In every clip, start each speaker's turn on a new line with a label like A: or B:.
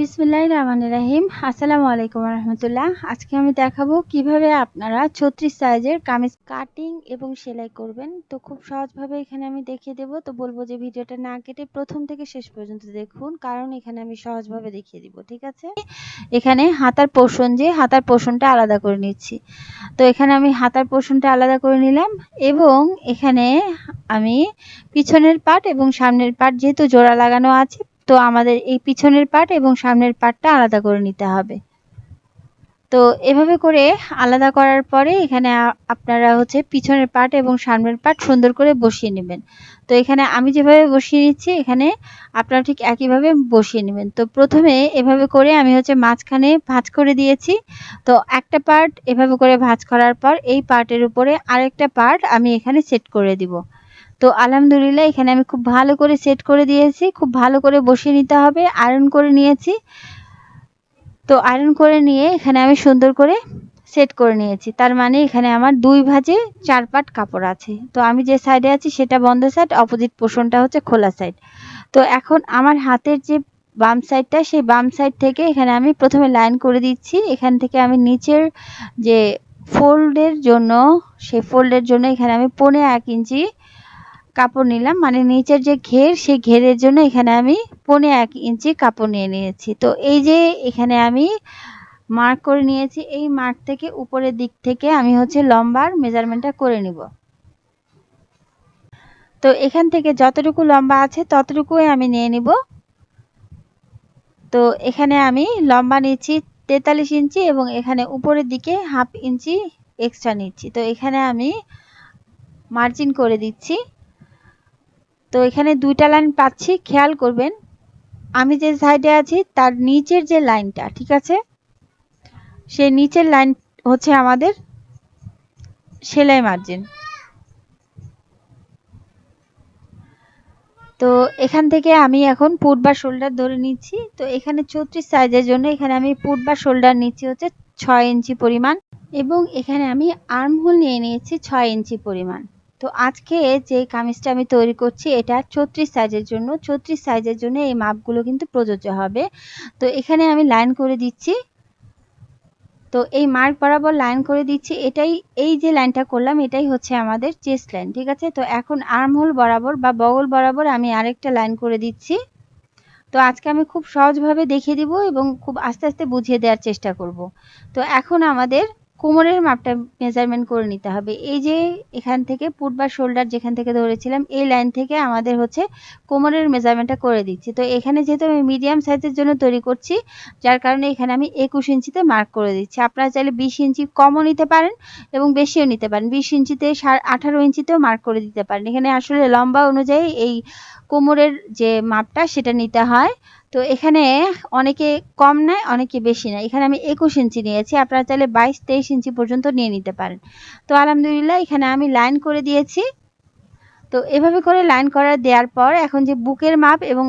A: বিসমিল্লাহ রহমান রাহিম। আসসালামু আলাইকুম রহমতুল্লাহ। আজকে আমি দেখাবো কীভাবে আপনারা ছত্রিশ সাইজের কামিজ কাটিং এবং সেলাই করবেন। তো খুব সহজভাবে এখানে আমি দেখিয়ে দেব। তো বলব যে ভিডিওটা না কেটে প্রথম থেকে শেষ পর্যন্ত দেখুন, কারণ এখানে আমি সহজভাবে দেখিয়ে দিব, ঠিক আছে? এখানে হাতার পোষণ যে, হাতার পোষণটা আলাদা করে নিচ্ছি। তো এখানে আমি হাতার পোষণটা আলাদা করে নিলাম এবং এখানে আমি পিছনের পাট এবং সামনের পাট যেহেতু জোড়া লাগানো আছে তো আমাদের এই পিছনের পার্ট এবং সামনের পার্টটা আলাদা করে নিতে হবে। তো এভাবে করে আলাদা করার পরে এখানে আপনারা হচ্ছে পিছনের পার্ট এবং সামনের পার্ট সুন্দর করে বসিয়ে নেবেন। তো এখানে আমি যেভাবে বসিয়ে নিচ্ছি এখানে আপনারা ঠিক একইভাবে বসিয়ে নেবেন। তো প্রথমে এভাবে করে আমি হচ্ছে মাঝখানে ভাঁজ করে দিয়েছি। তো একটা পার্ট এভাবে করে ভাঁজ করার পর এই পার্টের উপরে আরেকটা পার্ট আমি এখানে সেট করে দিব। তো আলহামদুলিল্লাহ, এখানে আমি খুব ভালো করে সেট করে দিয়েছি, খুব ভালো করে বসিয়ে নিতে হবে আয়রন করে নিয়েছি। তো আয়রন করে নিয়ে এখানে আমি সুন্দর করে সেট করে নিয়েছি। তার মানে এখানে আমার দুই ভাজে চার পাট কাপড় আছে। তো আমি যে সাইডে আছি সেটা বন্ধ সাইড অপোজিট পোষণটা হচ্ছে খোলা সাইড তো এখন আমার হাতের যে বাম সাইডটা সেই বাম সাইড থেকে এখানে আমি প্রথমে লাইন করে দিচ্ছি। এখান থেকে আমি নিচের যে ফোল্ডের জন্য, সেই ফোল্ডের জন্য এখানে আমি পনে এক ইঞ্চি কাপড় নিলাম। মানে নিচের যে ঘের, সেই ঘেরের জন্য এখানে আমি পনে এক ইঞ্চি কাপড় নিয়ে নিয়েছি। তো এই যে এখানে আমি মার্ক করে নিয়েছি, এই মার্ক থেকে উপরের দিক থেকে আমি হচ্ছে লম্বার মেজারমেন্টটা করে নিব। তো এখান থেকে যতটুকু লম্বা আছে ততটুকুই আমি নিয়ে নিব। তো এখানে আমি লম্বা নিচ্ছি তেতাল্লিশ ইঞ্চি এবং এখানে উপরের দিকে হাফ ইঞ্চি এক্সট্রা নিচ্ছি। তো এখানে আমি মার্জিন করে দিচ্ছি। তো এখানে দুইটা লাইন পাচ্ছি, খেয়াল করবেন। আমি যে সাইডে আছি, তার নিচের যে লাইনটা, ঠিক আছে? সেই নিচের লাইন হচ্ছে আমাদের সেলাই মার্জিন তো এখান থেকে আমি এখন পুট বা শোল্ডার ধরে নিচ্ছি। তো এখানে চৌত্রিশ সাইজের জন্য এখানে আমি পুট বা শোল্ডার নিচ্ছি হচ্ছে ছয় ইঞ্চি পরিমাণ এবং এখানে আমি আর্মহোল নিয়ে নিয়েছি ছয় ইঞ্চি পরিমাণ। তো আজকে যে কামিজটা আমি তৈরি করছি, এটা ছত্রিশ সাইজের জন্য। ছত্রিশ সাইজের জন্য এই মাপগুলো কিন্তু প্রযোজ্য হবে। তো এখানে আমি লাইন করে দিচ্ছি। তো এই মার্ক বরাবর লাইন করে দিচ্ছি। এটাই, এই যে লাইনটা করলাম, এটাই হচ্ছে আমাদের চেস্ট লাইন, ঠিক আছে? তো এখন আর্মহোল বরাবর বা বগল বরাবর আমি আরেকটা লাইন করে দিচ্ছি। তো আজকে আমি খুব সহজভাবে দেখিয়ে দিব এবং খুব আস্তে আস্তে বুঝিয়ে দেওয়ার চেষ্টা করব। তো এখন আমাদের কোমরের মাপটা মেজারমেন্ট করে নিতে হবে। এই যে এখান থেকে পুট বা শোল্ডার যেখান থেকে ধরেছিলাম, এই লাইন থেকে আমাদের হচ্ছে কোমরের মেজারমেন্টটা করে দিচ্ছি। তো এখানে যেহেতু আমি মিডিয়াম সাইজের জন্য তৈরি করছি, যার কারণে এখানে আমি একুশ ইঞ্চিতে মার্ক করে দিচ্ছি। আপনারা চাইলে বিশ ইঞ্চি কমও নিতে পারেন এবং বেশিও নিতে পারেন। বিশ ইঞ্চিতে আঠারো ইঞ্চিতেও মার্ক করে দিতে পারেন। এখানে আসলে লম্বা অনুযায়ী এই কোমরের যে মাপটা সেটা নিতে হয়। তো এখানে অনেকে কম নেয়, অনেকে বেশি নেয়। এখানে আমি একুশ ইঞ্চি নিয়েছি, আপনারা চাইলে বাইশ, তেইশ ইঞ্চি পর্যন্ত নিয়ে নিতে পারেন। তো আলহামদুলিল্লাহ, এখানে আমি লাইন করে দিয়েছি। তো এভাবে করে লাইন করা দেওয়ার পর এখন যে বুকের মাপ এবং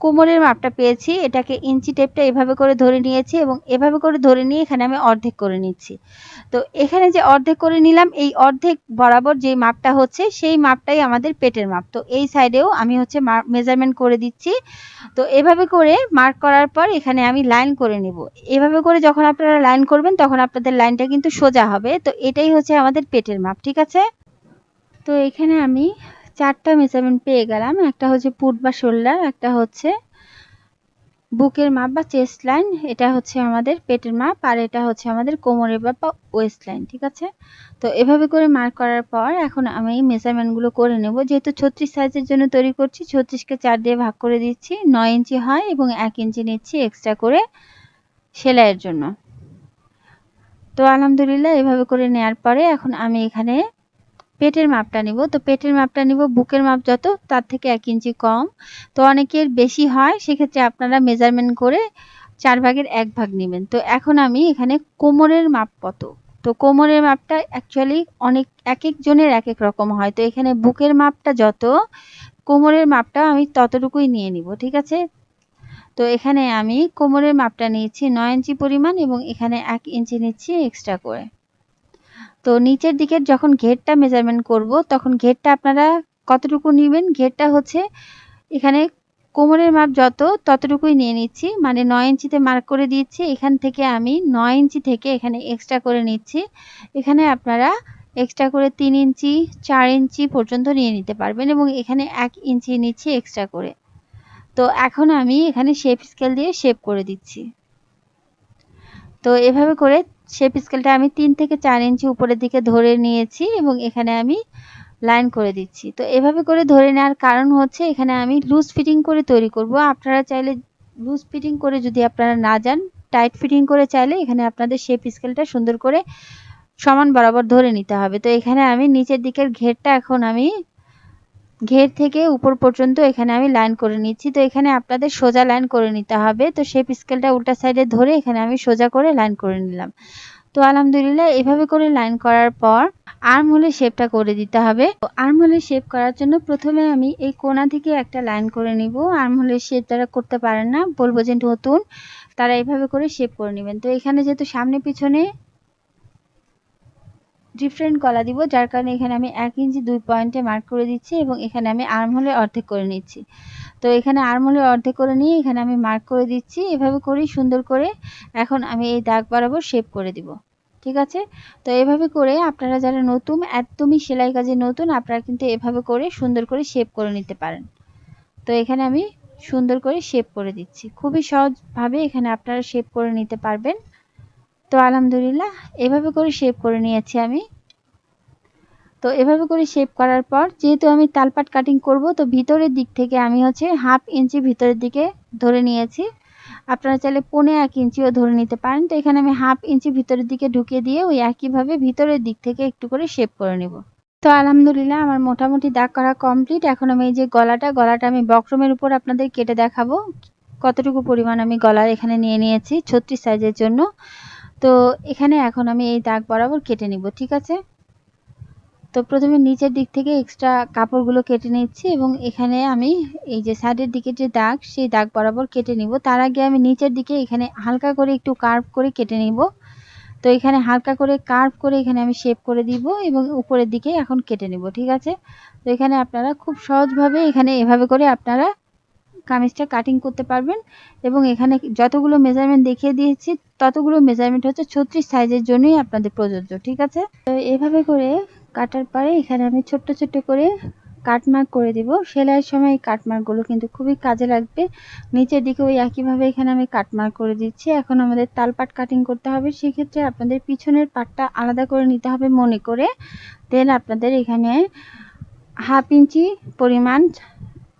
A: কোমরের মাপটা পেয়েছি, এটাকে ইঞ্চি টেপটা এভাবে করে ধরে নিয়েছি এবং এভাবে করে ধরে নিয়ে এখানে আমি অর্ধেক করে নিচ্ছি। তো এখানে যে অর্ধেক করে নিলাম, এই অর্ধেক বরাবর যে মাপটা হচ্ছে, সেই মাপটাই আমাদের পেটের মাপ। তো এই সাইডেও আমি হচ্ছে মেজারমেন্ট করে দিচ্ছি। তো এভাবে করে মার্ক করার পর এখানে আমি লাইন করে নিব। এভাবে করে যখন আপনারা লাইন করবেন, তখন আপনাদের লাইনটা কিন্তু সোজা হবে। তো এটাই হচ্ছে আমাদের পেটের মাপ, ঠিক আছে? তো এখানে আমি চারটা মেজারমেন্ট পেয়ে গেলাম। একটা হচ্ছে পুট বা শোল্ডার একটা হচ্ছে বুকের মাপ বা চেস্ট লাইন এটা হচ্ছে আমাদের পেটের মাপ আর এটা হচ্ছে আমাদের কোমরের মাপ বা ওয়েস্ট লাইন ঠিক আছে? তো এভাবে করে মার্ক করার পর এখন আমি মেজারমেন্টগুলো করে নেব। যেহেতু ছত্রিশ সাইজের জন্য তৈরি করছি, ছত্রিশকে চার দিয়ে ভাগ করে দিচ্ছি, নয় ইঞ্চি হয় এবং এক ইঞ্চি নিচ্ছি এক্সট্রা করে সেলাইয়ের জন্য। তো আলহামদুলিল্লাহ এভাবে করে নেওয়ার পরে এখন আমি এখানে পেটের মাপটা নিব। তো পেটের মাপটা নিব, বুকের মাপ যত, তার থেকে এক ইঞ্চি কম। তো অনেকের বেশি হয়, সেক্ষেত্রে আপনারা মেজারমেন্ট করে চার ভাগের এক ভাগ নেবেন। তো এখন আমি এখানে কোমরের মাপ কত? তো কোমরের মাপটা অ্যাকচুয়ালি অনেক, এক একজনের এক এক রকম হয়। তো এখানে বুকের মাপটা যত, কোমরের মাপটা আমি ততটুকুই নিয়ে নিব, ঠিক আছে? তো এখানে আমি কোমরের মাপটা নিয়েছি নয় ইঞ্চি পরিমাণ এবং এখানে এক ইঞ্চি নিচ্ছি এক্সট্রা করে। তো নিচের দিকের যখন ঘেরটা মেজারমেন্ট করব, তখন ঘেরটা আপনারা কতটুকু নেবেন? ঘেরটা হচ্ছে এখানে কোমরের মাপ যত, ততটুকুই নিয়ে নিচ্ছি। মানে নয় ইঞ্চিতে মার্ক করে দিচ্ছি এখান থেকে আমি নয় ইঞ্চি থেকে এখানে এক্সট্রা করে নিচ্ছি। এখানে আপনারা এক্সট্রা করে তিন ইঞ্চি, চার ইঞ্চি পর্যন্ত নিয়ে নিতে পারবেন এবং এখানে এক ইঞ্চি নিচ্ছি এক্সট্রা করে। তো এখন আমি এখানে শেপ স্কেল দিয়ে শেপ করে দিচ্ছি। তো এভাবে করে শেপ স্কেলটা আমি তিন থেকে চার ইঞ্চি উপরের দিকে ধরে নিয়েছি এবং এখানে আমি লাইন করে দিচ্ছি। তো এভাবে করে ধরে নেওয়ার কারণ হচ্ছে এখানে আমি লুজ ফিটিং করে তৈরি করব। আপনারা চাইলে লুজ ফিটিং করে যদি আপনারা না যান টাইট ফিটিং করে চাইলে এখানে আপনাদের শেপ স্কেলটা সুন্দর করে সমান বরাবর ধরে নিতে হবে। তো এখানে আমি নিচের দিকের ঘেরটা এখন আমি ঘের থেকে উপর পর্যন্ত এখানে আমি লাইন করে নিচ্ছি। তো এখানে আপনাদের সোজা লাইন করে নিতে হবে। তো শেপ স্কেলটা উল্টা সাইডে ধরে এখানে আমি সোজা করে লাইন করে নিলাম। তো আলহামদুলিল্লাহ, এভাবে করে লাইন করার পর আর্ম হলে শেপটা করে দিতে হবে। আর্ম হলে শেপ করার জন্য প্রথমে আমি এই কোনা থেকে একটা লাইন করে নিব। আর্ম হলে শেপ যারা করতে পারেন না, বলব যে নতুন, তারা এইভাবে করে শেপ করে নেবেন। তো এখানে যেহেতু সামনে পিছনে ডিফারেন্ট গলা দিব, যার কারণে এখানে আমি এক ইঞ্চি দুই পয়েন্টে মার্ক করে দিচ্ছি এবং এখানে আমি আর্ম হলে অর্ধেক করে নিচ্ছি। তো এখানে আর্ম হলে অর্ধেক করে নিয়ে এখানে আমি মার্ক করে দিচ্ছি। এভাবে করেই সুন্দর করে এখন আমি এই দাগ বরাবর শেপ করে দিব। ঠিক আছে? তো এভাবে করে আপনারা যারা নতুন, একদমই সেলাই কাজে নতুন, আপনারা কিন্তু এভাবে করে সুন্দর করে শেপ করে নিতে পারেন। তো এখানে আমি সুন্দর করে শেপ করে দিচ্ছি। খুবই সহজভাবে এখানে আপনারা শেপ করে নিতে পারবেন। তো আলহামদুলিল্লাহ, এভাবে করে শেপ করে নিয়েছি আমি। তো এভাবে করে শেপ করার পর, যেহেতু আমি তালপাট কাটিং করব, তো ভিতরের দিক থেকে আমি হচ্ছে হাফ ইঞ্চি ভিতরের দিকে ধরে নিয়েছি। আপনারা চাইলে পনে এক ইঞ্চিও ধরে নিতে পারেন। তো এখানে আমি হাফ ইঞ্চি ভিতরের দিকে ঢুকিয়ে দিয়ে ওই একইভাবে ভিতরের দিক থেকে একটু করে শেপ করে নেব। তো আলহামদুলিল্লাহ, আমার মোটামুটি দাগ করা কমপ্লিট এখন আমি এই যে গলাটা গলাটা আমি বক্রমের উপর আপনাদের কেটে দেখাবো। কতটুকু পরিমাণ আমি গলার এখানে নিয়ে নিয়েছি, ছত্রিশ সাইজের জন্য। তো এখানে এখন আমি এই দাগ বরাবর কেটে নিব, ঠিক আছে? তো প্রথমে নিচের দিক থেকে এক্সট্রা কাপড়গুলো কেটে নিচ্ছি এবং এখানে আমি এই যে সাইডের দিকে যে দাগ, সেই দাগ বরাবর কেটে নিব। তার আগে আমি নিচের দিকে এখানে হালকা করে একটু কার্ভ করে কেটে নিব। তো এখানে হালকা করে কার্ভ করে এখানে আমি শেপ করে দিব এবং উপরের দিকে এখন কেটে নিব, ঠিক আছে? তো এখানে আপনারা খুব সহজভাবে এখানে এভাবে করে আপনারা কামিজটা কাটিং করতে পারবেন এবং এখানে যতগুলো মেজারমেন্ট দেখিয়ে দিয়েছি, ততগুলো মেজারমেন্ট হচ্ছে ছত্রিশ সাইজের জন্যই আপনাদের প্রযোজ্য, ঠিক আছে? তো এভাবে করে কাটার পরে এখানে আমি ছোট্ট ছোট্ট করে কাটমার্ক করে দিব। সেলাইয়ের সময় এই কাটমার্কগুলো কিন্তু খুবই কাজে লাগবে। নিচের দিকে ওই একইভাবে এখানে আমি কাটমার্ক করে দিচ্ছি। এখন আমাদের তালপাট কাটিং করতে হবে। সেক্ষেত্রে আপনাদের পিছনের পাটটা আলাদা করে নিতে হবে মনে করে। দেন আপনাদের এখানে হাফ ইঞ্চি পরিমাণ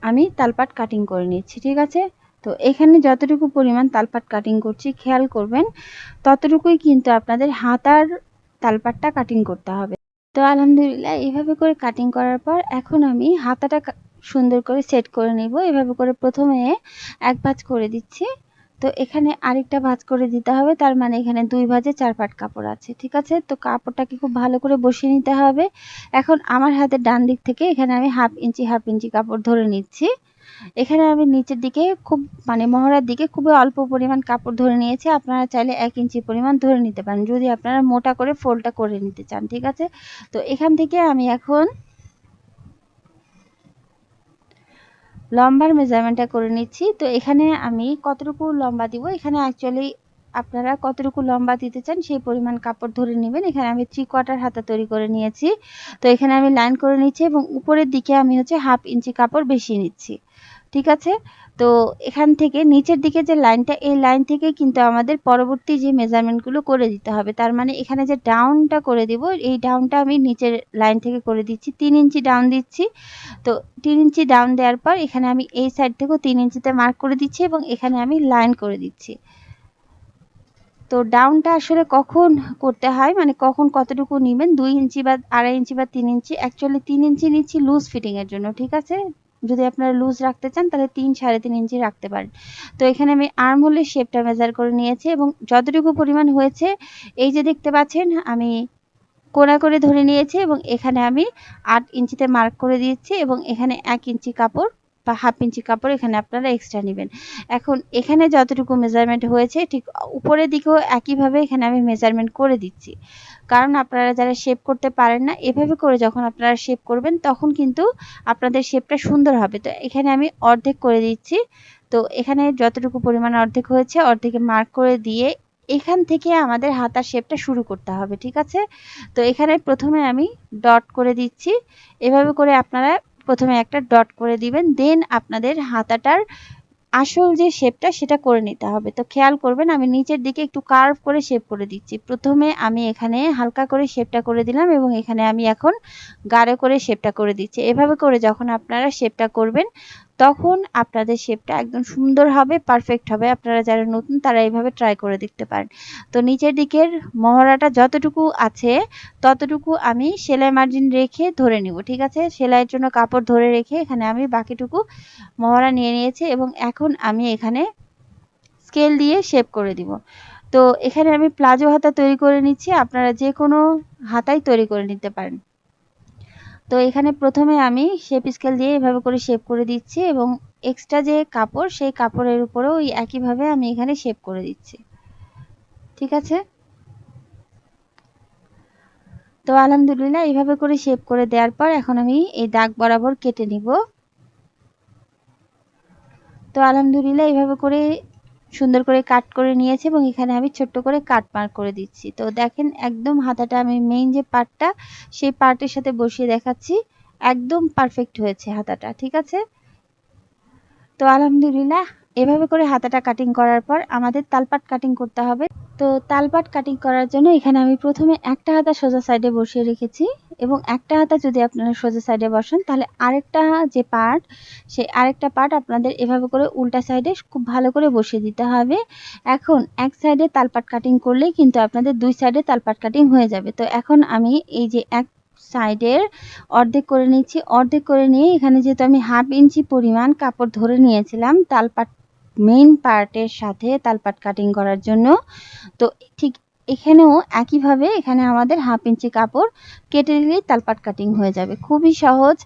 A: আমি তালপাট কাটিং করে নিচ্ছি, ঠিক আছে? তো এখানে যতটুকু পরিমাণ তালপাট কাটিং করছি, খেয়াল করবেন, ততটুকুই কিন্তু আপনাদের হাতার তালপাটটা কাটিং করতে হবে। তো আলহামদুলিল্লাহ, এইভাবে করে কাটিং করার পর এখন আমি হাতাটা সুন্দর করে সেট করে নেব। এভাবে করে প্রথমে এক ভাঁজ করে দিচ্ছি। তো এখানে আরেকটা ভাঁজ করে দিতে হবে। তার মানে এখানে দুই ভাঁজে চার পাট কাপড় আছে, ঠিক আছে? তো কাপড়টাকে খুব ভালো করে বসিয়ে নিতে হবে। এখন আমার হাতের ডান দিক থেকে এখানে আমি হাফ ইঞ্চি হাফ ইঞ্চি কাপড় ধরে নিচ্ছি। এখানে আমি নিচের দিকে খুব মানে মহড়ার দিকে খুবই অল্প পরিমাণ কাপড় ধরে নিয়েছি। আপনারা চাইলে এক ইঞ্চি পরিমাণ ধরে নিতে পারেন। যদি আপনারা মোটা করে ফোলটা করে নিতে চান, ঠিক আছে? তো এখান থেকে আমি এখন লম্বার মেজারমেন্টটা করে নিচ্ছি। তো এখানে আমি কতটুকু লম্বা দিব? এখানে অ্যাকচুয়ালি আপনারা কতটুকু লম্বা দিতে চান সেই পরিমাণ কাপড় ধরে নেবেন। এখানে আমি থ্রি কোয়ার্টার হাতা তৈরি করে নিয়েছি। তো এখানে আমি লাইন করে নিচ্ছি এবং উপরের দিকে আমি হচ্ছে হাফ ইঞ্চি কাপড় বেশি নিচ্ছি। ঠিক আছে? তো এখান থেকে নিচের দিকে যে লাইনটা, এই লাইন থেকে কিন্তু আমাদের পরবর্তী যে মেজারমেন্টগুলো করে দিতে হবে। তার মানে এখানে যে ডাউনটা করে দিব, এই ডাউনটা আমি নিচের লাইন থেকে করে দিচ্ছি। তিন ইঞ্চি ডাউন দিচ্ছি। তো তিন ইঞ্চি ডাউন দেওয়ার পর এখানে আমি এই সাইড থেকেও তিন ইঞ্চিতে মার্ক করে দিচ্ছি এবং এখানে আমি লাইন করে দিচ্ছি। তো ডাউনটা আসলে কখন করতে হয়? মানে কখন কতটুকু নেবেন? দুই ইঞ্চি বা আড়াই ইঞ্চি বা তিন ইঞ্চি? অ্যাকচুয়ালি তিন ইঞ্চি নিচ্ছি লুজ ফিটিংয়ের জন্য, ঠিক আছে? যদি আপনারা লুজ রাখতে চান, তাহলে তিন সাড়ে তিন ইঞ্চি রাখতে পারেন। তো এখানে আমি আর্ম হোলের শেপটা মেজার করে নিয়েছি এবং যতটুকু পরিমাণ হয়েছে, এই যে দেখতে পাচ্ছেন, আমি কোনা করে ধরে নিয়েছি এবং এখানে আমি আট ইঞ্চিতে মার্ক করে দিয়েছি এবং এখানে এক ইঞ্চি কাপড় বা হাফ ইঞ্চি কাপড় এখানে আপনারা এক্সট্রা নেবেন। এখন এখানে যতটুকু মেজারমেন্ট হয়েছে, ঠিক উপরের দিকেও একইভাবে এখানে আমি মেজারমেন্ট করে দিচ্ছি। কারণ আপনারা যারা শেপ করতে পারেন না এভাবে করে যখন আপনারা শেপ করবেন তখন কিন্তু আপনাদের শেপটা সুন্দর হবে। তো এখানে আমি অর্ধেক করে দিচ্ছি। তো এখানে যতটুকু পরিমাণ অর্ধেক হয়েছে অর্ধেকে মার্ক করে দিয়ে এখান থেকে আমাদের হাতার শেপটা শুরু করতে হবে ঠিক আছে? তো এখানে প্রথমে আমি ডট করে দিচ্ছি। এভাবে করে আপনারা প্রথমে একটা ডট করে দিবেন দেন আপনাদের হাতাটার আসল যে শেপটা সেটা করে নিতে হবে। তো খেয়াল করবেন, আমি নিচের দিকে একটু কার্ভ করে শেপ করে দিচ্ছি। প্রথমে আমি এখানে হালকা করে শেপটা করে দিলাম এবং এখানে আমি এখন গাঢ় করে শেপটা করে দিচ্ছি। এভাবে করে যখন আপনারা শেপটা করবেন তখন আপনাদের শেপটা একদম সুন্দর হবে পারফেক্ট হবে। আপনারা যারা নতুন, তারা এইভাবে ট্রাই করে দেখতে পারেন। তো নিচের দিকের মহড়াটা যতটুকু আছে, ততটুকু আমি সেলাই মার্জিন রেখে ধরে নিব, ঠিক আছে? সেলাইয়ের জন্য কাপড় ধরে রেখে এখানে আমি বাকিটুকু মহড়া নিয়ে নিয়েছি এবং এখন আমি এখানে স্কেল দিয়ে শেপ করে দিব। তো এখানে আমি প্লাজো হাতা তৈরি করে নিচ্ছি। আপনারা যে কোনো হাতাই তৈরি করে নিতে পারেন। তো এখানে প্রথমে আমি শেপ স্কেল দিয়ে এভাবে করে শেপ করে দিচ্ছি এবং এক্সট্রা যে কাপড়, সেই কাপড়ের উপরেও ওই একইভাবে আমি এখানে শেপ করে দিচ্ছি। ঠিক আছে? তো আলহামদুলিল্লাহ, এইভাবে করে শেপ করে দেওয়ার পর এখন আমি এই দাগ বরাবর কেটে নিব। তো আলহামদুলিল্লাহ, এইভাবে করে সুন্দর করে কাট করে নিয়েছি এবং এখানে আমি ছোট্ট করে কাট মার্ক করে দিচ্ছি। তো দেখেন একদম হাতাটা, আমি মেইন যে পার্টটা সেই পার্টের সাথে বসিয়ে দেখাচ্ছি। একদম পারফেক্ট হয়েছে হাতাটা, ঠিক আছে? তো আলহামদুলিল্লাহ, এভাবে করে হাতাটা কাটিং করার পর আমাদের তালপাট কাটিং করতে হবে। তো তালপাট কাটিং করার জন্য এখানে আমি প্রথমে একটা হাতা সোজা সাইডে বসিয়ে রেখেছি। এবং একটা হাতা যদি আপনারা সোজা সাইডে বসান, তাহলে আরেকটা যে পার্ট সেই আরেকটা পার্ট আপনাদের এভাবে করে উল্টা সাইডে খুব ভালো করে বসিয়ে দিতে হবে। এখন এক সাইডে তালপাট কাটিং করলেই কিন্তু আপনাদের দুই সাইডে তালপাট কাটিং হয়ে যাবে। তো এখন আমি এই যে এক সাইডের অর্ধেক করে নিচ্ছি। অর্ধেক করে নিয়ে এখানে যেহেতু আমি হাফ ইঞ্চি পরিমাণ কাপড় ধরে নিয়েছিলাম তালপাট মেইন পার্টের সাথে তালপাট কাটিং করার জন্য, তো ঠিক এখানেও একইভাবে এখানে আমাদের হাফ ইঞ্চি কাপড় কেটে নিলেই তালপাট কাটিং হয়ে যাবে। খুবই সহজ,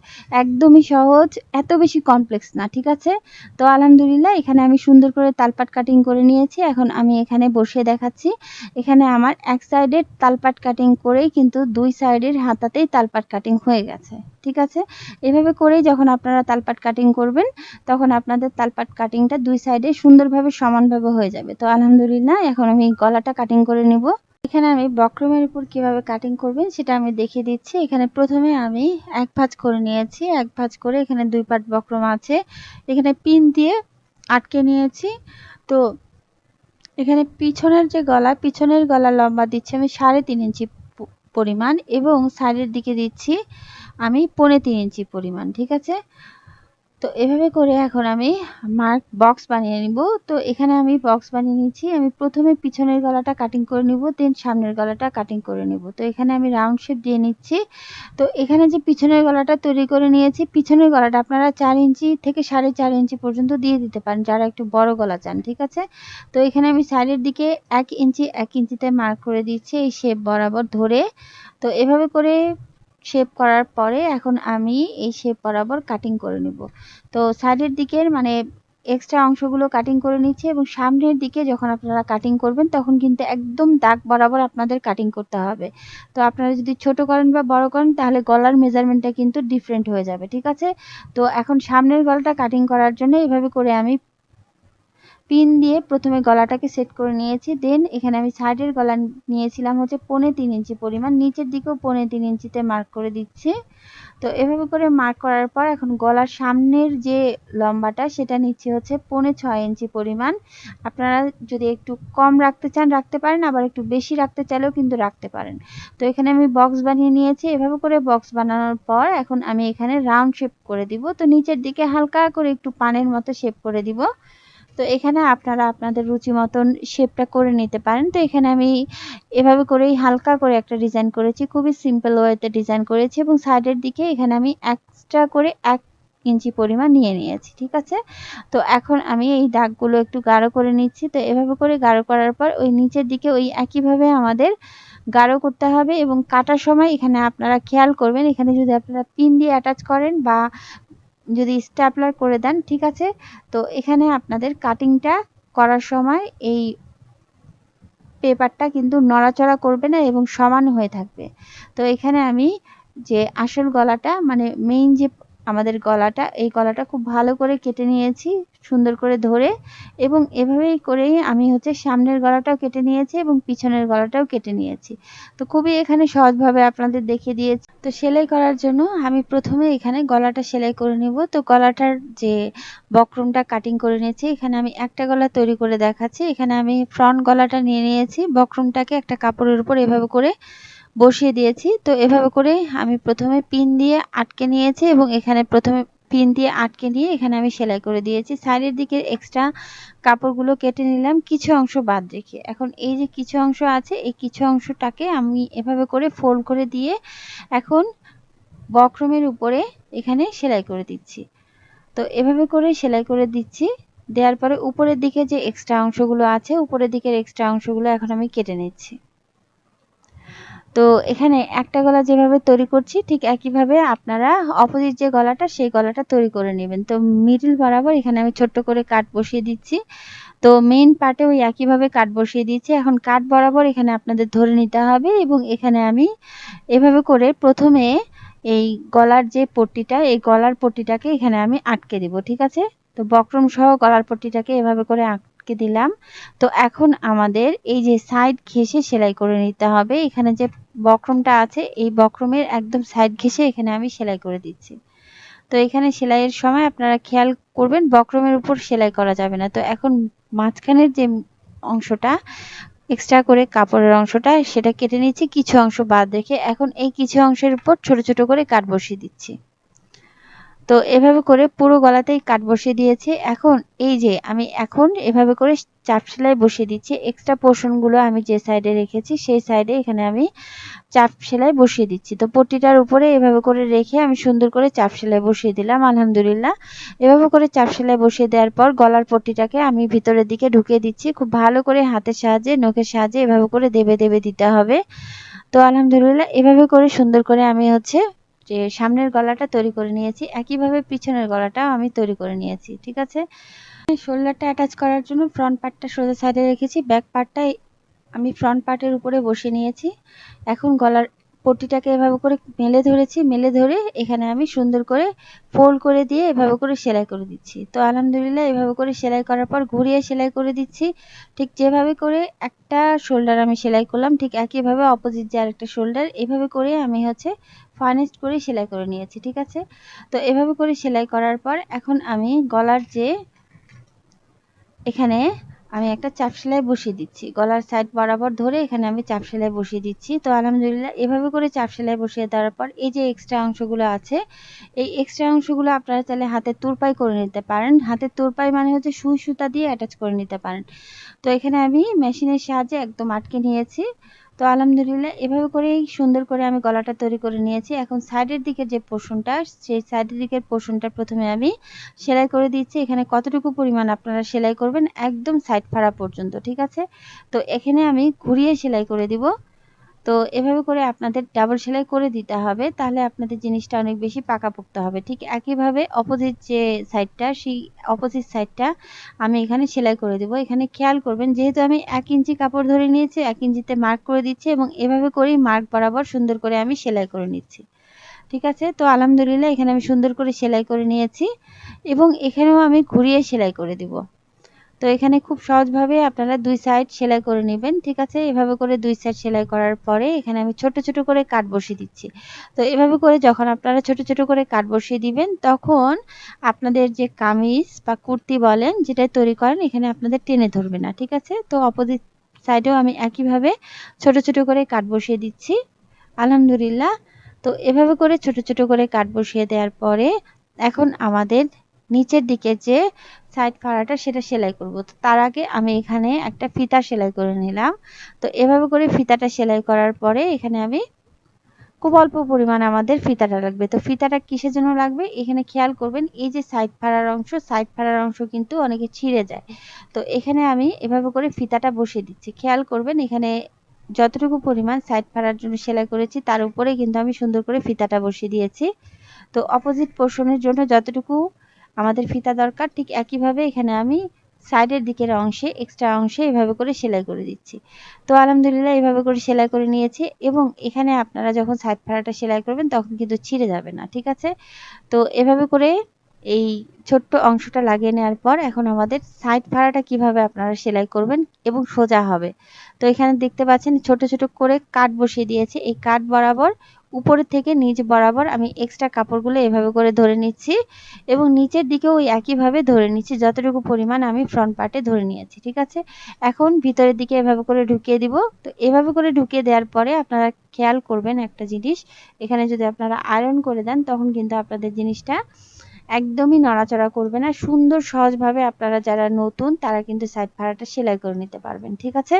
A: একদমই সহজ, এত বেশি কমপ্লেক্স না, ঠিক আছে? তো আলহামদুলিল্লাহ, এখানে আমি সুন্দর করে তালপাট কাটিং করে নিয়েছি। এখন আমি এখানে বসিয়ে দেখাচ্ছি। এখানে আমার এক সাইডের তালপাট কাটিং করেই কিন্তু দুই সাইডের হাতাতেই তালপাট কাটিং হয়ে গেছে, ঠিক আছে? এভাবে করেই যখন আপনারা তালপাট কাটিং করবেন, তখন আপনাদের তালপাট কাটিংটা দুই সাইডে সুন্দরভাবে সমানভাবে হয়ে যাবে। তো আলহামদুলিল্লাহ, এখন আমি গলাটা কাটিং করে নিব। এখানে আমি বক্রমের উপর কীভাবে কাটিং করবেন সেটা আমি দেখিয়ে দিচ্ছি। এখানে প্রথমে আমি এক ভাঁজ করে নিয়েছি, এক ভাঁজ করে এখানে দুই পাট বক্রম আছে। এখানে পিন দিয়ে আটকে নিয়েছি। তো এখানে পিছনের যে গলা, পিছনের গলা লম্বা দিচ্ছি আমি সাড়ে তিন ইঞ্চি পরিমাণ এবং সাইডের দিকে দিচ্ছি আমি পৌনে তিন ইঞ্চি পরিমাণ, ঠিক আছে? তো এভাবে করে এখন আমি মার্ক বক্স বানিয়ে নিব। তো এখানে আমি বক্স বানিয়ে নিচ্ছি আমি প্রথমে পিছনের গলাটা কাটিং করে নিব দেন সামনের গলাটা কাটিং করে নিব। তো এখানে আমি রাউন্ড শেপ দিয়ে নিচ্ছি। তো এখানে যে পিছনের গলাটা তৈরি করে নিয়েছি, পিছনের গলাটা আপনারা চার ইঞ্চি থেকে সাড়ে চার ইঞ্চি পর্যন্ত দিয়ে দিতে পারেন, যারা একটু বড় গলা চান, ঠিক আছে? তো এখানে আমি সাইডের দিকে এক ইঞ্চি, এক ইঞ্চিতে মার্ক করে দিচ্ছি এই শেপ বরাবর ধরে। তো এভাবে করে শেপ করার পরে এখন আমি এই শেপ বরাবর কাটিং করে নিব। তো সাইডের দিকের মানে এক্সট্রা অংশগুলো কাটিং করে নিচ্ছি এবং সামনের দিকে যখন আপনারা কাটিং করবেন তখন কিন্তু একদম দাগ বরাবর আপনাদের কাটিং করতে হবে। তো আপনারা যদি ছোট করেন বা বড় করেন তাহলে গলার মেজারমেন্টটা কিন্তু ডিফারেন্ট হয়ে যাবে, ঠিক আছে? তো এখন সামনের গলাটা কাটিং করার জন্য এভাবে করে আমি পিন দিয়ে প্রথমে গলাটাকে সেট করে নিয়েছি। দেন এখানে আমি সাইডের গলা নিয়েছিলাম হচ্ছে পৌনে তিন ইঞ্চি পরিমাণ। নিচের দিকেও পৌনে তিন ইঞ্চিতে মার্ক করে দিচ্ছি। তো এভাবে করে মার্ক করার পর এখন গলার সামনের যে লম্বাটা, সেটা নিচ্ছি হচ্ছে পৌনে ছয় ইঞ্চি পরিমাণ। আপনারা যদি একটু কম রাখতে চান, রাখতে পারেন, আবার একটু বেশি রাখতে চাইলেও কিন্তু রাখতে পারেন। তো এখানে আমি বক্স বানিয়ে নিয়েছি। এভাবে করে বক্স বানানোর পর এখন আমি এখানে রাউন্ড শেপ করে দিব। তো নিচের দিকে হালকা করে একটু পানের মতো শেপ করে দিব। তো এখানে আপনারা আপনাদের রুচি মতন শেপটা করে নিতে পারেন। তো এখানে আমি এভাবে করেই হালকা করে একটা ডিজাইন করেছি, খুবই সিম্পল ওয়েতে ডিজাইন করেছি এবং সাইডের দিকে এখানে আমি এক্সট্রা করে এক ইঞ্চি পরিমাণ নিয়ে নিয়েছি, ঠিক আছে? তো এখন আমি এই দাগগুলো একটু গাঢ় করে নিচ্ছি। তো এভাবে করে গাঢ় করার পর ওই নিচের দিকে ওই একইভাবে আমাদের গাঢ় করতে হবে এবং কাটার সময় এখানে আপনারা খেয়াল করবেন, এখানে যদি আপনারা পিন দিয়ে অ্যাটাচ করেন বা যদি স্ট্যাপলার করে দেন, ঠিক আছে? তো এখানে আপনাদের কাটিংটা করার সময় এই পেপারটা কিন্তু নড়াচড়া করবে না এবং সমান হয়ে থাকবে। তো এখানে আমি যে আসল গলাটা মানে মেইন যে আমাদের গলাটা, এই গলাটা খুব ভালো করে কেটে নিয়েছি, সুন্দর করে ধরে এবং এভাবেই করেই আমি হচ্ছে সামনের গলাটাও কেটে নিয়েছি এবং পিছনের গলাটাও কেটে নিয়েছি। তো খুবই এখানে সহজভাবে আপনাদের দেখিয়ে দিয়েছি। তো সেলাই করার জন্য আমি প্রথমে এখানে গলাটা সেলাই করে নিব। তো গলাটার যে বক্রমটা কাটিং করে নিয়েছি, এখানে আমি একটা গলা তৈরি করে দেখাচ্ছি। এখানে আমি ফ্রন্ট গলাটা নিয়ে নিয়েছি। বক্রমটাকে একটা কাপড়ের উপর এভাবে করে বসিয়ে দিয়েছি। তো এভাবে করে আমি প্রথমে পিন দিয়ে আটকে নিয়েছি এবং এখানে প্রথমে পিন দিয়ে আটকে নিয়ে এখানে আমি সেলাই করে দিয়েছি। সাইডের দিকে এক্সট্রা কাপড়গুলো কেটে নিলাম, কিছু অংশ বাদ রেখে। এখন এই যে কিছু অংশ আছে, এই কিছু অংশটাকে আমি এভাবে করে ফোল্ড করে দিয়ে এখন বক্রমের উপরে এখানে সেলাই করে দিচ্ছি। তো এভাবে করে সেলাই করে দিচ্ছি। দেওয়ার পরে উপরের দিকে যে এক্সট্রা অংশগুলো আছে, উপরের দিকের এক্সট্রা অংশগুলো এখন আমি কেটে নিচ্ছি। তো এখানে একটা গলা যেভাবে তৈরি করছি, ঠিক একইভাবে আপনারা অপোজিট যে গলাটা, সেই গলাটা তৈরি করে নেবেন। তো মিডিল বরাবর এখানে আমি ছোট্ট করে কাট বসিয়ে দিচ্ছি। তো মেইন পার্টে ওই একইভাবে কাট বসিয়ে দিয়েছি এখন কাট বরাবর এখানে আপনাদের ধরে নিতে হবে এবং এখানে আমি এভাবে করে প্রথমে এই গলার যে পট্টিটা, এই গলার পট্টিটাকে এখানে আমি আটকে দিব, ঠিক আছে? তো বক্রম সহ গলার পট্টিটাকে এভাবে করে আটকে দিলাম। তো এখন আমাদের এই যে সাইড ঘেসে সেলাই করে নিতে হবে। এখানে যে বক্রমটা আছে, এই বক্রমের একদম সাইড ঘেসে এখানে আমি সেলাই করে দিচ্ছি। তো এখানে সেলাইয়ের সময় আপনারা খেয়াল করবেন, বক্রমের উপর সেলাই করা যাবে না। তো এখন মাঝখানের যে অংশটা এক্সট্রা করে কাপড়ের অংশটা, সেটা কেটে নিচ্ছি। কিছু অংশ বাদ রেখে এখন এই কিছু অংশের উপর ছোট ছোট করে কাট বসিয়ে দিচ্ছি। তো এভাবে করে পুরো গলাতেই কাট বসিয়ে দিয়েছি। এখন এই যে আমি এখন এভাবে করে চাপ সেলাই বসিয়ে দিচ্ছি। এক্সট্রা পোর্শনগুলো আমি যে সাইডে রেখেছি, সেই সাইডে এখানে আমি চাপ সেলাই বসিয়ে দিচ্ছি। তো পট্টিটার উপরে এভাবে করে রেখে আমি সুন্দর করে চাপ সেলাই বসিয়ে দিলাম, আলহামদুলিল্লাহ। এভাবে করে চাপ সেলাই বসিয়ে দেওয়ার পর গলার পট্টিটাকে আমি ভিতরের দিকে ঢুকিয়ে দিচ্ছি। খুব ভালো করে হাতের সাহায্যে, নখের সাহায্যে এভাবে করে দেবে দেবে দিতে হবে। তো আলহামদুলিল্লাহ, এভাবে করে সুন্দর করে আমি হচ্ছে যে সামনের গলাটা তৈরি করে নিয়েছি, একইভাবে পিছনের গলাটাও আমি তৈরি করে নিয়েছি, ঠিক আছে? শোল্ডারটা অ্যাটাচ করার জন্য ফ্রন্ট পার্টটা সোজা সাইডে রেখেছি ব্যাক পার্টটা আমি ফ্রন্ট পার্টের উপরে বসে নিয়েছি। এখন গলার পট্টিটাকে এভাবে করে মেলে ধরেছি, মেলে ধরে এখানে আমি সুন্দর করে ফোল্ড করে দিয়ে এভাবে করে সেলাই করে দিচ্ছি। তো আলহামদুলিল্লাহ এভাবে করে সেলাই করার পর ঘুরিয়ে সেলাই করে দিচ্ছি। ঠিক যেভাবে করে একটা শোল্ডার আমি সেলাই করলাম, ঠিক একইভাবে অপোজিট যে আরেকটা শোল্ডার, এভাবে করে আমি হচ্ছে ফার্নিস্ট করে সেলাই করে নিয়েছি, ঠিক আছে? তো এভাবে করে সেলাই করার পর এখন আমি গলার যে এখানে আমি একটা চাপ সেলাই বসিয়ে দিচ্ছি। গলার সাইড বরাবর ধরে এখানে আমি চাপ সেলাই বসিয়ে দিচ্ছি। তো আলহামদুলিল্লাহ এভাবে করে চাপ সেলাই বসিয়ে দেওয়ার পর এই যে এক্সট্রা অংশগুলো আছে, এই এক্সট্রা অংশগুলো আপনারা চাইলে হাতের তুরপাই করে নিতে পারেন। হাতের তুরপাই মানে হচ্ছে সুই সুতা দিয়ে অ্যাটাচ করে নিতে পারেন। তো এখানে আমি মেশিনের সাহায্যে একদম আটকে নিয়েছি। তো আলহামদুলিল্লাহ, এভাবে করেই সুন্দর করে আমি গলাটা তৈরি করে নিয়েছি। এখন সাইডের দিকে যে পোর্শনটা সেই সাইডের দিকের পোর্শনটা প্রথমে আমি সেলাই করে দিচ্ছি। এখানে কতটুকু পরিমাণ আপনারা সেলাই করবেন, একদম সাইড ফাড়া পর্যন্ত, ঠিক আছে? তো এখানে আমি ঘুরিয়ে সেলাই করে দিব। তো এভাবে করে আপনাদের ডাবল সেলাই করে দিতে হবে, তাহলে আপনাদের জিনিসটা অনেক বেশি পাকাপোক্ত হবে। ঠিক একইভাবে অপোজিট যে সাইডটা সেই অপোজিট সাইডটা আমি এখানে সেলাই করে দেব। এখানে খেয়াল করবেন, যেহেতু আমি এক ইঞ্চি কাপড় ধরে নিয়েছি, এক ইঞ্চিতে মার্ক করে দিচ্ছি এবং এভাবে করেই মার্ক বরাবর সুন্দর করে আমি সেলাই করে নিচ্ছি। ঠিক আছে? তো আলহামদুলিল্লাহ এখানে আমি সুন্দর করে সেলাই করে নিয়েছি এবং এখানেও আমি ঘুরিয়ে সেলাই করে দিব। তো এখানে খুব সহজভাবে আপনারা দুই সাইড সেলাই করে নেবেন, ঠিক আছে? এভাবে করে দুই সাইড সেলাই করার পরে এখানে আমি ছোট ছোট করে কাট বসিয়ে দিচ্ছি। তো এভাবে করে যখন আপনারা ছোট ছোট করে কাট বসিয়ে দিবেন, তখন আপনাদের যে কামিজ বা কুর্তি বলেন, যেটা তৈরি করেন, এখানে আপনাদের টেনে ধরবে না, ঠিক আছে? তো অপোজিট সাইডেও আমি একইভাবে ছোট ছোট করে কাট বসিয়ে দিচ্ছি। আলহামদুলিল্লাহ। তো এভাবে করে ছোট ছোট করে কাট বসিয়ে দেওয়ার পরে এখন আমাদের নিচের দিকে যে সাইড ফাড়াটা সেটা সেলাই করব। তো তার আগে আমি এখানে একটা ফিতা সেলাই করে নিলাম। তো এভাবে করে ফিতাটা সেলাই করার পরে এখানে আমি খুব অল্প পরিমাণ আমাদের ফিতাটা লাগবে। তো ফিতাটা কিসের জন্য লাগবে? এখানে খেয়াল করবেন, এই যে সাইড ফাড়ার অংশ সাইড ফাড়ার অংশ কিন্তু অনেকে ছিঁড়ে যায়। তো এখানে আমি এভাবে করে ফিতাটা বসিয়ে দিচ্ছি। খেয়াল করবেন, এখানে যতটুকু পরিমাণ সাইড ফাড়ার জন্য সেলাই করেছি, তার উপরে কিন্তু আমি সুন্দর করে ফিতাটা বসিয়ে দিয়েছি। তো অপোজিট পোর্শনের জন্য যতটুকু আমাদের ফিতা দরকার, ঠিক একইভাবে এখানে আমি সাইডের দিকের অংশে এক্সট্রা অংশে এভাবে করে সেলাই করে দিচ্ছি। তো আলহামদুলিল্লাহ এভাবে করে সেলাই করে নিয়েছি এবং এখানে আপনারা যখন সাইড ফাড়াটা সেলাই করবেন তখন কিন্তু ছিঁড়ে যাবে না, ঠিক আছে? তো এভাবে করে এই ছোট্ট অংশটা লাগিয়ে নেওয়ার পর এখন আমাদের সাইড ফাড়াটা কীভাবে আপনারা সেলাই করবেন এবং সোজা হবে। তো এখানে দেখতে পাচ্ছেন ছোট ছোট করে কাট বসিয়ে দিয়েছে। এই কাট বরাবর উপরের থেকে নিচ বরাবর আমি এক্সট্রা কাপড়গুলো এভাবে করে ধরে নিচ্ছি এবং নিচের দিকেও ওই একইভাবে ধরে নিচ্ছি, যতটুকু পরিমাণ আমি ফ্রন্ট পার্টে ধরে নিয়েছি, ঠিক আছে? এখন ভিতরের দিকে এভাবে করে ঢুকিয়ে দিব। তো এভাবে করে ঢুকিয়ে দেওয়ার পরে আপনারা খেয়াল করবেন একটা জিনিস, এখানে যদি আপনারা আয়রন করে দেন, তখন কিন্তু আপনাদের জিনিসটা একদমই নড়াচড়া করবে না। সুন্দর সহজভাবে আপনারা যারা নতুন, তারা কিন্তু সাইড ফাড়াটা সেলাই করে নিতে পারবেন, ঠিক আছে?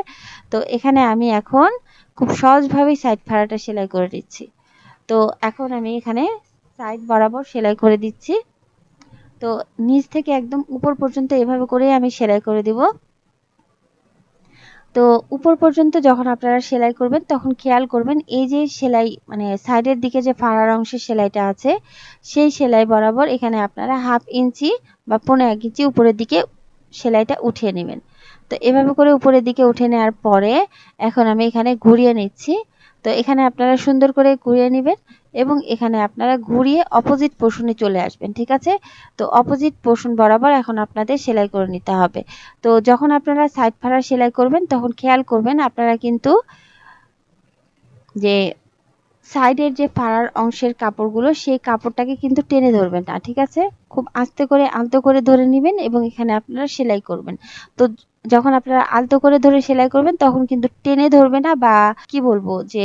A: তো এখানে আমি এখন খুব সহজভাবেই সাইড ফাড়াটা সেলাই করে দিচ্ছি। তো এখন আমি এখানে সাইড বরাবর সেলাই করে দিচ্ছি। তো নিচ থেকে একদম উপর পর্যন্ত এভাবে করে আমি সেলাই করে দিব। তো উপর পর্যন্ত যখন আপনারা সেলাই করবেন, তখন খেয়াল করবেন এই যে সেলাই মানে সাইডের দিকে যে ফাড়ার অংশের সেলাইটা আছে, সেই সেলাই বরাবর এখানে আপনারা হাফ ইঞ্চি বা পনেরো এক ইঞ্চি উপরের দিকে সেলাইটা উঠিয়ে নেবেন। তো এভাবে করে উপরের দিকে উঠে নেওয়ার পরে এখন আমি এখানে ঘুরিয়ে নিচ্ছি। তো এখানে আপনারা সুন্দর করে ঘুরিয়ে নেবেন এবং এখানে আপনারা ঘুরিয়ে অপোজিট পোষণে চলে আসবেন, ঠিক আছে? তো অপোজিট পোষণ বরাবর এখন আপনাদের সেলাই করে নিতে হবে। তো যখন আপনারা সাইড ফাড়া সেলাই করবেন, তখন খেয়াল করবেন আপনারা কিন্তু যে সাইডের যে ফাড়ার অংশের কাপড়গুলো, সেই কাপড়টাকে কিন্তু টেনে ধরবেন না, ঠিক আছে? খুব আস্তে করে আলতো করে ধরে নেবেন এবং এখানে আপনারা সেলাই করবেন। তো যখন আপনারা আলতো করে ধরে সেলাই করবেন, তখন কিন্তু টেনে ধরবে না বা কি বলব যে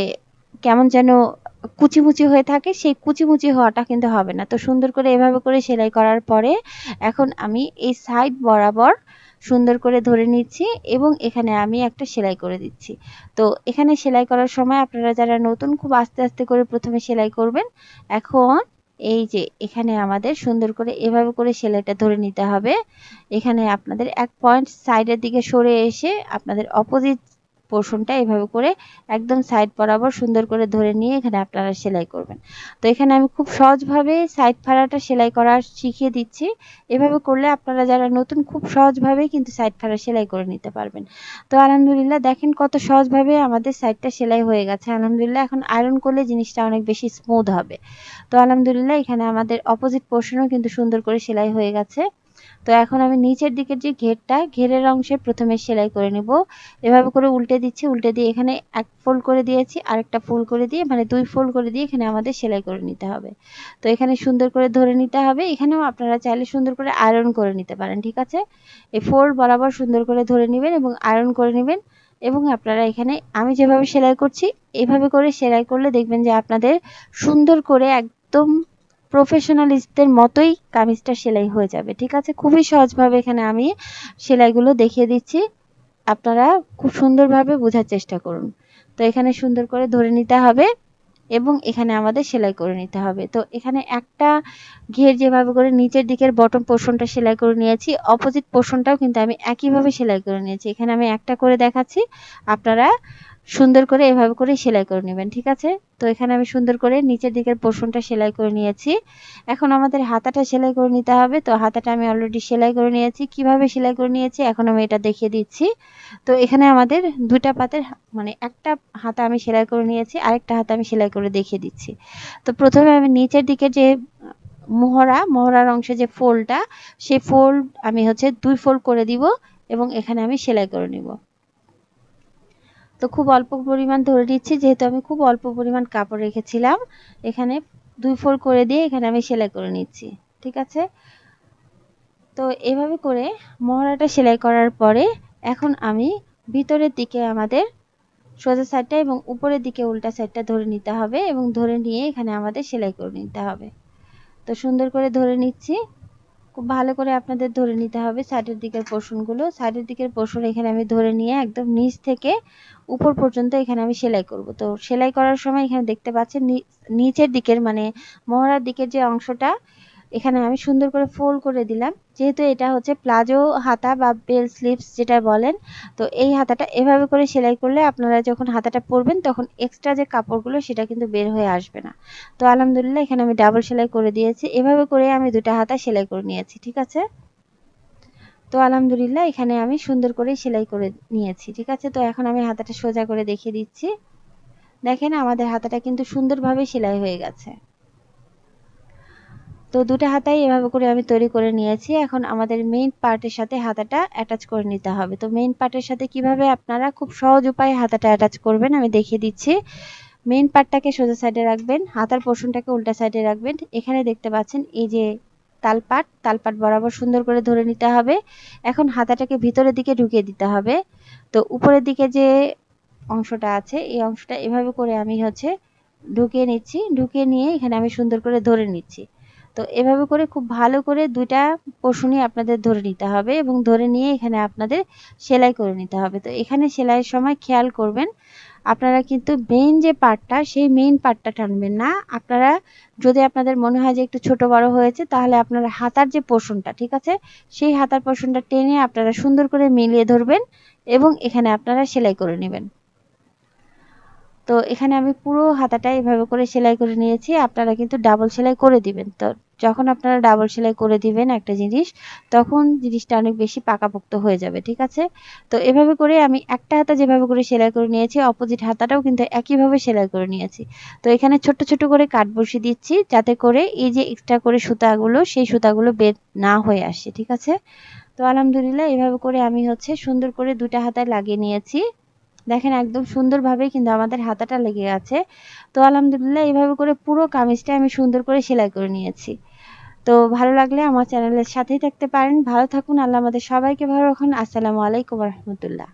A: কেমন যেন কুচিমুচি হয়ে থাকে, সেই কুচিমুচি হওয়াটা কিন্তু হবে না। তো সুন্দর করে এভাবে করে সেলাই করার পরে এখন আমি এই সাইড বরাবর সুন্দর করে ধরে নিচ্ছি এবং এখানে আমি একটা সেলাই করে দিচ্ছি। তো এখানে সেলাই করার সময় আপনারা যারা নতুন, খুব আস্তে আস্তে করে প্রথমে সেলাই করবেন, এখন এই যে এখানে আমাদের সুন্দর করে এভাবে করে সেলাইটা ধরে নিতে হবে। এখানে আপনাদের এক পয়েন্ট সাইডের দিকে সরে এসে আপনাদের অপোজিট পোর্শনটা এভাবে করে একদম সাইড বরাবর সুন্দর করে ধরে নিয়ে এখানে আপনারা সেলাই করবেন। তো এখানে আমি খুব সহজভাবে সাইড ফাড়াটা সেলাই করা শিখিয়ে দিচ্ছি। এভাবে করলে আপনারা যারা নতুন খুব সহজভাবে কিন্তু সাইড ফাড়া সেলাই করে নিতে পারবেন। তো আলহামদুলিল্লাহ দেখেন কত সহজভাবে আমাদের সাইডটা সেলাই হয়ে গেছে। আলহামদুলিল্লাহ এখন আয়রন করলে জিনিসটা অনেক বেশি স্মুথ হবে। তো আলহামদুলিল্লাহ এখানে আমাদের অপোজিট পোর্শনও কিন্তু সুন্দর করে সেলাই হয়ে গেছে। তো এখন আমি নিচের দিকের যে ঘেরটা, ঘেরের অংশে প্রথমে সেলাই করে নেব। এভাবে করে উল্টে দিচ্ছি, উল্টে দিয়ে এখানে এক ফোল্ড করে দিয়েছি, আরেকটা ফোল্ড করে দিয়ে মানে দুই ফোল্ড করে দিয়ে এখানে আমাদের সেলাই করে নিতে হবে। তো এখানে সুন্দর করে ধরে নিতে হবে। এখানেও আপনারা চাইলে সুন্দর করে আয়রন করে নিতে পারেন, ঠিক আছে? এই ফোল্ড বরাবর সুন্দর করে ধরে নেবেন এবং আয়রন করে নেবেন এবং আপনারা এখানে, আমি যেভাবে সেলাই করছি এইভাবে করে সেলাই করলে দেখবেন যে আপনাদের সুন্দর করে একদম প্রফেশনালিস্টদের মতোই কামিজটা সেলাই হয়ে যাবে, ঠিক আছে? খুবই সহজভাবে এখানে আমি সেলাইগুলো দেখিয়ে দিচ্ছি। আপনারা খুব সুন্দরভাবে বোঝার চেষ্টা করুন। তো এখানে সুন্দর করে ধরে নিতে হবে এবং এখানে আমাদের সেলাই করে নিতে হবে। তো এখানে একটা ঘের যেভাবে করে নিচের দিকের বটম পোর্শনটা সেলাই করে নিয়েছি অপোজিট পোর্শনটাও কিন্তু আমি একইভাবে সেলাই করে নিয়েছি। এখানে আমি একটা করে দেখাচ্ছি। আপনারা সুন্দর করে এভাবে করে সেলাই করে নেবেন, ঠিক আছে? তো এখানে আমি সুন্দর করে নিচের দিকের পোর্শনটা সেলাই করে নিয়েছি। এখন আমাদের হাতাটা সেলাই করে নিতে হবে। তো হাতাটা আমি অলরেডি সেলাই করে নিয়েছি। কীভাবে সেলাই করে নিয়েছি এখন আমি এটা দেখিয়ে দিচ্ছি। তো এখানে আমাদের দুটা পাতের মানে একটা হাতা আমি সেলাই করে নিয়েছি, আরেকটা হাতা আমি সেলাই করে দেখিয়ে দিচ্ছি। তো প্রথমে আমি নিচের দিকে যে মোহরা, মোহরার অংশে যে ফোলটা সেই ফোল্ড আমি হচ্ছে দুই ফোল্ড করে দিব এবং এখানে আমি সেলাই করে নিব। তো খুব অল্প পরিমাণ ধরে নিচ্ছি, যেহেতু আমি খুব অল্প পরিমাণ কাপড় রেখেছিলাম। এখানে দুই ফোল্ড করে দিয়ে এখানে আমি সেলাই করে নিচ্ছি, ঠিক আছে? তো এভাবে করে মহড়াটা সেলাই করার পরে এখন আমি ভিতরের দিকে আমাদের সোজা সাইডটা এবং উপরের দিকে উল্টা সাইডটা ধরে নিতে হবে এবং ধরে নিয়ে এখানে আমাদের সেলাই করে নিতে হবে। তো সুন্দর করে ধরে নিচ্ছি। খুব ভালো করে আপনাদের ধরে নিতে হবে সাইডের দিকের পোর্শনগুলো। সাইডের দিকের পোর্শন এখানে আমি ধরে নিয়ে একদম নিচ থেকে উপর পর্যন্ত এখানে আমি সেলাই করব। তো সেলাই করার সময় এখানে দেখতে পাচ্ছেন নিচের দিকের মানে মহড়ার দিকের যে অংশটা এখানে আমি সুন্দর করে ফোল্ড করে দিলাম। যেহেতু এটা হচ্ছে প্লাজো হাতা বা বেল স্লিভস যেটা বলেন, তো এই হাতাটা এভাবে করে সেলাই করলে আপনারা যখন হাতাটা পরবেন তখন এক্সট্রা যে কাপড়গুলো সেটা কিন্তু বের হয়ে আসবে না। তো আলহামদুলিল্লাহ এখানে আমি ডাবল সেলাই করে দিয়েছি। এভাবে করে আমি দুটা হাতা সেলাই করে নিয়েছি, ঠিক আছে? তো আলহামদুলিল্লাহ এখানে আমি সুন্দর করে সেলাই করে নিয়েছি, ঠিক আছে? তো এখন আমি হাতাটা সোজা করে দেখিয়ে দিচ্ছি। দেখেন আমাদের হাতাটা কিন্তু সুন্দরভাবে সেলাই হয়ে গেছে। তো দুটো হাতাই এভাবে করে আমি তৈরি করে নিয়েছি। এখন আমাদের মেইন পার্টের সাথে হাতাটা অ্যাটাচ করে নিতে হবে। তো মেইন পার্টের সাথে কীভাবে আপনারা খুব সহজ উপায়ে হাতাটা অ্যাটাচ করবেন আমি দেখিয়ে দিচ্ছি। মেইন পার্টটাকে সোজা সাইডে রাখবেন, হাতার পোর্শনটাকে উল্টা সাইডে রাখবেন। এখানে দেখতে পাচ্ছেন এই যে তালপাট তালপাট বরাবর সুন্দর করে ধরে নিতে হবে। এখন হাতাটাকে ভিতরের দিকে ঢুকিয়ে দিতে হবে। তো উপরের দিকে যে অংশটা আছে, এই অংশটা এভাবে করে আমি হচ্ছে ঢুকিয়ে নিচ্ছি। ঢুকিয়ে নিয়ে এখানে আমি সুন্দর করে ধরে নিচ্ছি। তো এভাবে করে খুব ভালো করে দুইটা পোষণই আপনাদের ধরে নিতে হবে এবং ধরে নিয়ে এখানে আপনাদের সেলাই করে নিতে হবে। তো এখানে সেলাইয়ের সময় খেয়াল করবেন, আপনারা কিন্তু মেইন যে পার্টটা সেই মেইন পার্টটা টানবেন না। আপনারা যদি আপনাদের মনে হয় যে একটু ছোট বড় হয়েছে, তাহলে আপনারা হাতার যে পোষণটা ঠিক আছে? সেই হাতার পোষণটা টেনে আপনারা সুন্দর করে মিলিয়ে ধরবেন এবং এখানে আপনারা সেলাই করে নেবেন। তো এখানে আমি পুরো হাতাটা এভাবে করে সেলাই করে নিয়েছি। আপনারা কিন্তু ডাবল সেলাই করে দিবেন। তো যখন আপনারা ডাবল সেলাই করে দিবেন একটা জিনিস, তখন জিনিসটা অনেক বেশি পাকাপোক্ত হয়ে যাবে, ঠিক আছে? তো এভাবে করে আমি একটা হাতা যেভাবে করে সেলাই করে নিয়েছি অপোজিট হাতাটাও কিন্তু একইভাবে সেলাই করে নিয়েছি। তো এখানে ছোট ছোট করে কাট বসিয়ে দিচ্ছি, যাতে করে এই যে এক্সট্রা করে সুতাগুলো, সেই সুতাগুলো বের না হয়ে আসে, ঠিক আছে? তো আলহামদুলিল্লাহ এভাবে করে আমি হচ্ছে সুন্দর করে দুটা হাতায় লাগিয়ে নিয়েছি। দেখেন একদম সুন্দরভাবে কিন্তু আমাদের হাতাটা লেগে আছে। তো আলহামদুলিল্লাহ এইভাবে করে পুরো কামিজটা আমি সুন্দর করে সেলাই করে নিয়েছি। তো ভালো লাগলে আমার চ্যানেলের সাথেই থাকতে পারেন। ভালো থাকুন, আল্লাহ আমাদের সবাইকে ভালো রাখুন। আসসালামু আলাইকুম রহমতুল্লাহ।